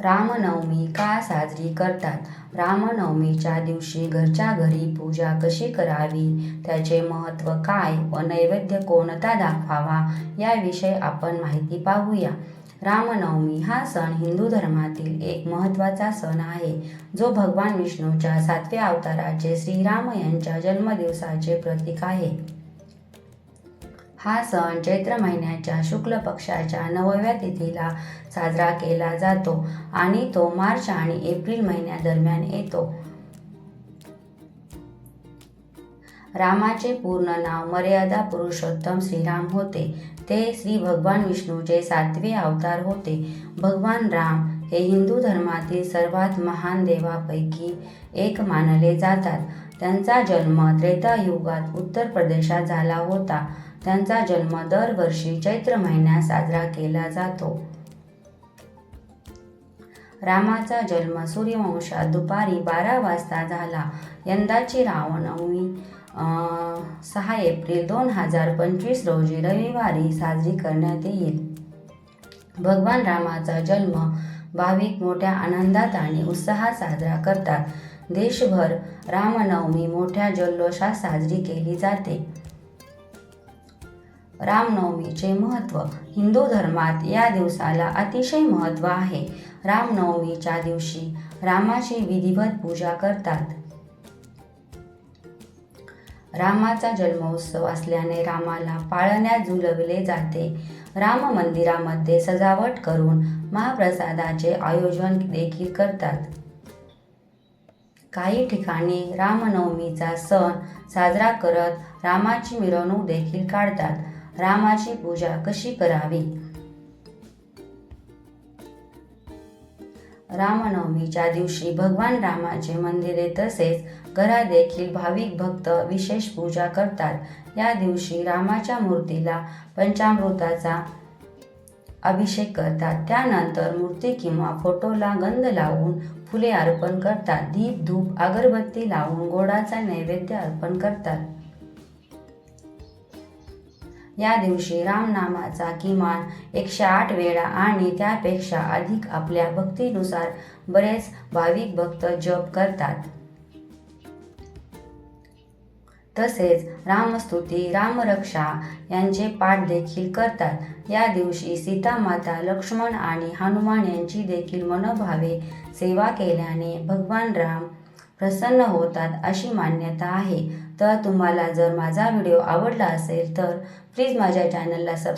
रामनवमी का साजरी करतात? रामनवमीच्या दिवशी घरच्या घरी पूजा कशी करावी? त्याचे महत्त्व काय व नैवेद्य कोणता दाखवावा? याविषयी आपण माहिती पाहूया. रामनवमी हा सण हिंदू धर्मातील एक महत्त्वाचा सण आहे. जो भगवान विष्णूच्या सातव्या अवताराचे श्रीराम यांच्या जन्मदिवसाचे प्रतीक आहे. हा सण चैत्र महिन्याच्या शुक्ल पक्षाच्या नवव्या तिथीला साजरा केला जातो आणि तो मार्च आणि एप्रिल महिन्यादरम्यान येतो. रामाचे पूर्ण नाव मर्यादा पुरुषोत्तम श्रीराम होते. ते श्री भगवान विष्णूचे सातवे अवतार होते. भगवान राम हे हिंदू धर्मातील सर्वात महान देवापैकी एक मानले जातात. त्यांचा जन्म त्रेता युगात उत्तर प्रदेशात झाला होता. त्यांचा जन्म दरवर्षी चैत्र महिन्यात साजरा केला जातो. रामाचा जन्म सूर्यवंशात दुपारी बारा वाजता झाला. यंदाची रामनवमी सहा एप्रिल दोन हजार पंचवीस रोजी रविवारी साजरी करण्यात येईल. भगवान रामाचा जन्म भाविक मोठ्या आनंदात आणि उत्साहात साजरा करतात. देशभर रामनवमी मोठ्या जल्लोषात साजरी केली जाते. रामनवमीचे महत्त्व हिंदू धर्मात या दिवसाला अतिशय महत्त्व आहे. रामनवमीच्या दिवशी रामाची विधिवत पूजा करतात. रामाचा जन्मोत्सव असल्याने रामाला पाळण्यात झुलवले जाते. राम मंदिरामध्ये सजावट करून महाप्रसादाचे आयोजन देखील करतात. काही ठिकाणी रामनवमीचा सण साजरा करत रामाची मिरवणूक देखील काढतात. रामाची पूजा कशी करावी? रामनवमीच्या दिवशी भगवान रामाचे मंदिरे तसेच घरात देखील भाविक भक्त विशेष पूजा करतात. या दिवशी रामाच्या मूर्तीला पंचामृताचा अभिषेक करतात. त्यानंतर मूर्ती किंवा फोटोला गंध लावून फुले अर्पण करतात. दीप धूप अगरबत्ती लावून गोडाचा नैवेद्य अर्पण करतात. या दिवशी रामनामाचा किमान एकशे आठ वेळा आणि त्यापेक्षा अधिक आपल्या भक्तीनुसार बरेच भाविक भक्त जप करतात. तसेच रामस्तुती रामरक्षा यांचे पाठ देखील करतात. या दिवशी सीतामाता लक्ष्मण आणि हनुमान यांची देखील मनोभावे सेवा केल्याने भगवान राम प्रसन्न होतात अशी मान्यता आहे. तर तुम्हाला जर माझा व्हिडिओ आवडला असेल तर प्लीज माझ्या चॅनलला सब